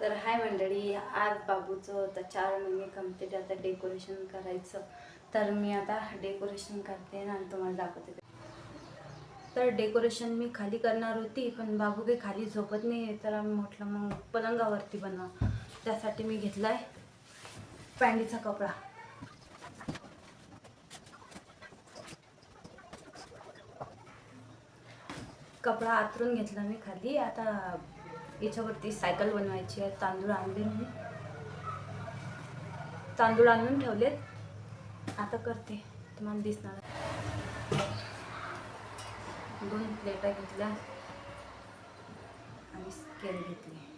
तर हाय मंडळी आज बाबूचं होतं चार महिने कंप्लीट आता डेकोरेशन करायचं. तर मी आता डेकोरेशन करते आणि तुम्हाला दाखवते. तर डेकोरेशन मी खाली करणार होती पण बाबू काही खाली झोपत नाही तर आम्ही म्हटलं मग पलंगावरती बनवा. त्यासाठी मी घेतलाय. पॅन्टीचा कपडा. कपडा आतरून घेतला मी खाली. आता याच्यावरती सायकल बनवायची आहे. तांदूळ आणले मी. तांदूळ आणून ठेवलेत. आता करते. तुम्हाला दिसणार दोन प्लेटा घेतल्या आणि स्केल घेतली.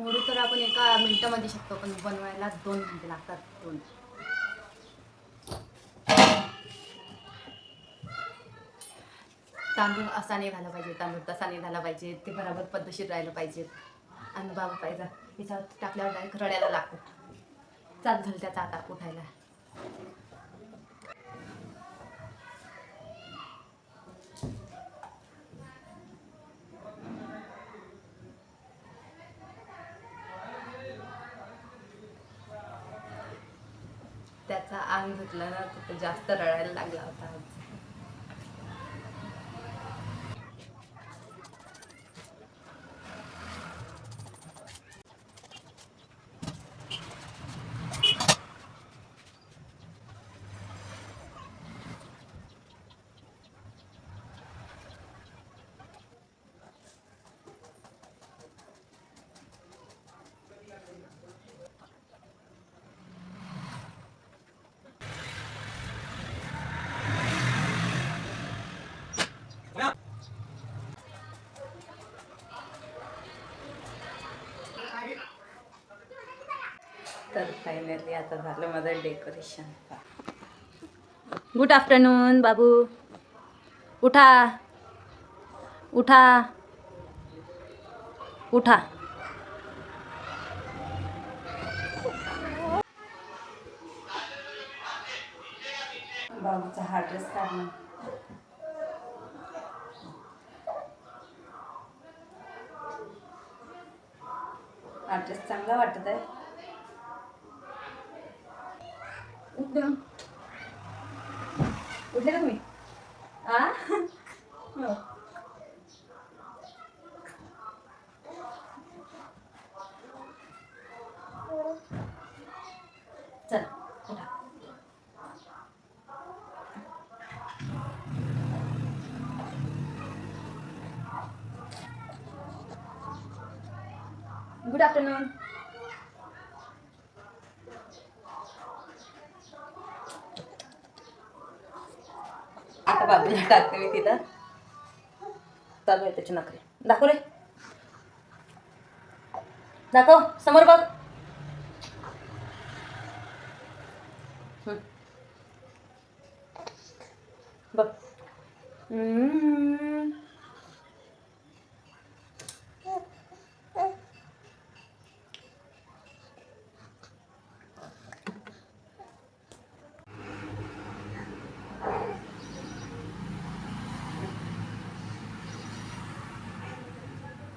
मोरू तर आपण एका मिनिटामध्ये शकतो पण बनवायला दोन घंटे लागतात दोन. तांदूळ असा नाही झाला पाहिजे तांदूळ तसा नाही झाला पाहिजे ते बरोबर पद्धतशीर राहिलं पाहिजे. आणि बाबा पाहिजे त्याच्यावर टाकल्यावर डायरेक्ट रड्याला लागतो. चाल झालं त्याचा आता उठायला. त्याचा अंग धुतला ना तर तो जास्त रडायला लागला होता तर फायनली आता झालं माझं डेकोरेशन गुड आफ्टरनून बाबू. उठा. उठा. उठा. बाबूचा हा ड्रेस काढणं हा ड्रेस चांगला वाटत आहे उठले उठले का तुम्ही आ हो. चल उठा गुड आफ्टरनून आता बाजूला टाकते मी तिथं. चालू आहे त्याची नखरे दाखव रे. दाखव समोर बघ. हम्म. बघ.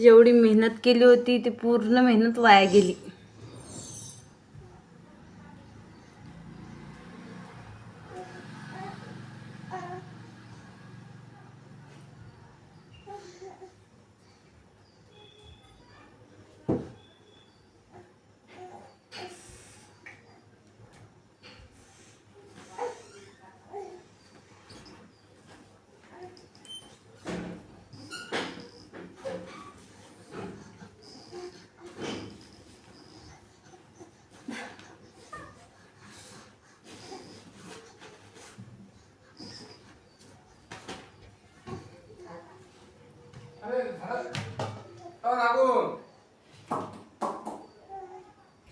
जेवढी मेहनत केली होती ती पूर्ण मेहनत वाया गेली.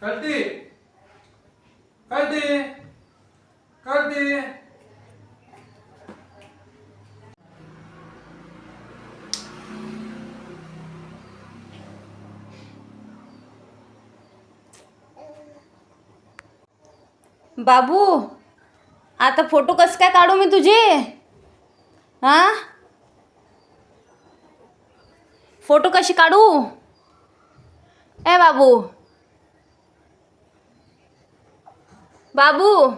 कळती? कळती? कळती? बाबू आता फोटो कसं काय काढू मी तुझे? हा? फोटो कशी काढू? ए बाबू. बाबू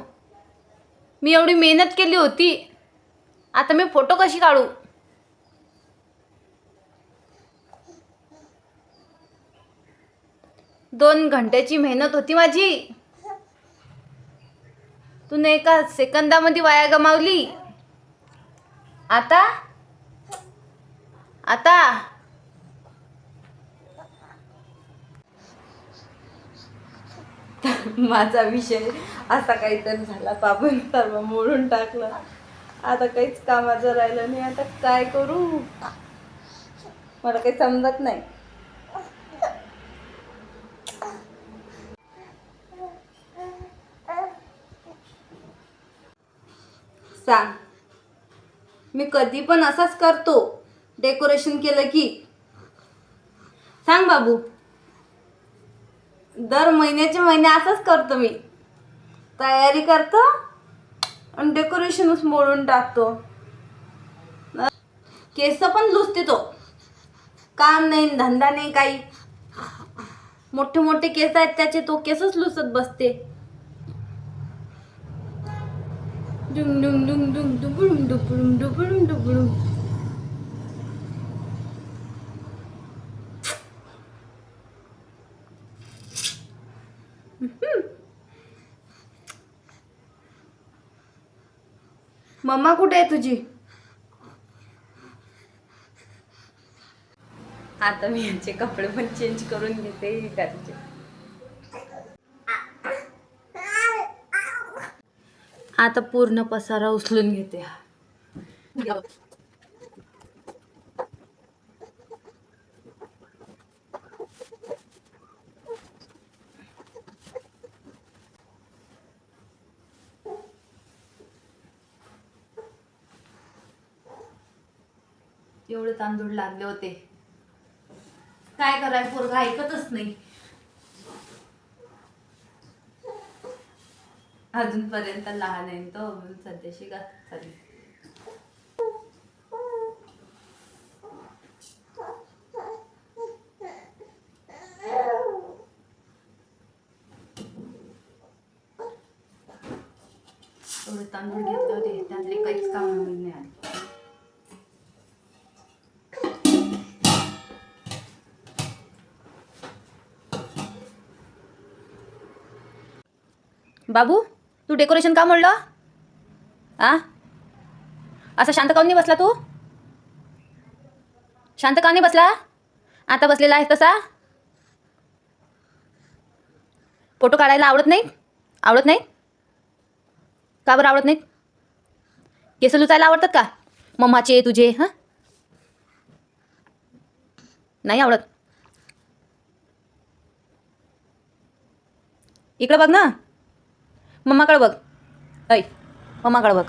मी एवढी मेहनत केली होती. आता मी फोटो कशी काढू? दोन घंट्याची मेहनत होती माझी. तू एका सेकंदामध्ये वाया गमावली. आता? आता? माझा विषय असा काहीतरी झाला. बाबून सर्व मोडून टाकलं. आता काहीच कामाचं राहिलं नाही. आता काय करू? मला काही समजत नाही. सांग. मी कधी पण असाच करतो. डेकोरेशन केलं की. सांग बाबू. दर महिन्याचे महिने असंच करतो मी. तयारी करतो आणि डेकोरेशनच मोडून टाकतो. केस पण लुसते तो काम नाही धंदा नाही काही. मोठे मोठे केस आहेत त्याचे तो केसच लुसत बसते. डुंग डुंग डुंग डुंग डुबुडुम डुबुडुम डुबुडुम डुबुडुम मम्मा कुठे आहे तुझी? आता मी यांचे कपडे पण चेंज करून घेते घरचे आता पूर्ण पसारा उचलून घेते. एवढे तांदूळ लागले होते. काय कराय पोरगा ऐकतच नाही. अजूनपर्यंत लहान आहे तो सध्याशी का चालेल. एवढे तांदूळ घेतले होते त्यातले काहीच काम नाही. आले बाबू तू डेकोरेशन का म्हणलं आ? असा शांत काऊन नाही बसला तू? शांत का नाही बसला? आता बसलेला आहे तसा? फोटो काढायला आवडत नाही आवडत नाही का बरं आवडत नाहीत? केस लुचायला आवडतात का? मम्माचे तुझे हां? नाही आवडत. इकडं बघ ना. मम्माकडे बघ ऐ मम्माकडे बघ